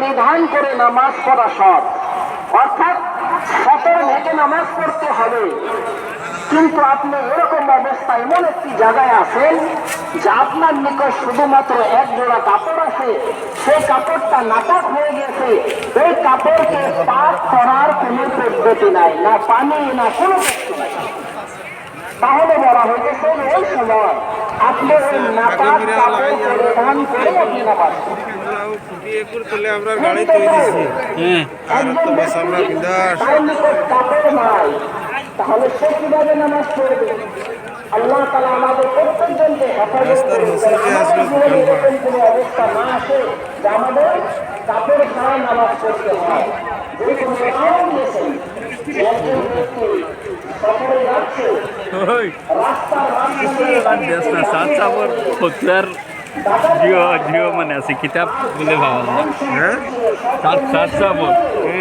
পরিধান করে নামাজ পড়া সব অর্থাৎ সতর ঢেকে নামাজ পড়তে হবে। কিন্তু আপনি এরকম অবস্থায় এমন একটি জায়গায় আছেন যে আপনার নিকট শুধুমাত্র এক জোড়া কাপড় আছে। সেই কাপড়টা নাটক হয়ে গেছে। ওই কাপড়কে পাক করার কোনো পদ্ধতি নাই, না পানি, না কোনো কিছু নাই। তাহলে বলা হয়েছে ওই সময় আপনি ওই নাপাক কাপড় পরিধান করে আপনি নামাজ পড়বেন। ফুটিয়ে করে তুলে আমরা গাড়ি তৈরি দিছি হ্যাঁ আর তো বাস আমরা বিন্দাস তাহলে সে কীভাবে নামাজ পড়বে আল্লাহ তালা আমাদের প্রত্যেকজনকে হেফাজত করুন। যেন আসলে আমাদের জীবনে দোকান এরকম কোনো অবস্থা না আসে যে আমাদের কাপড় ছাড়া নামাজ পড়তে হয় যে কোনো উদাহরণ দিয়েছেন একজন ব্যক্তি সফরে যাচ্ছে রাস্তার মাঝখানে সাত সাবর ফতুয়ার জিও জিও মানে আছে কিতাব বলে ভাবা হ্যাঁ? সাত সাত সাবর হুম।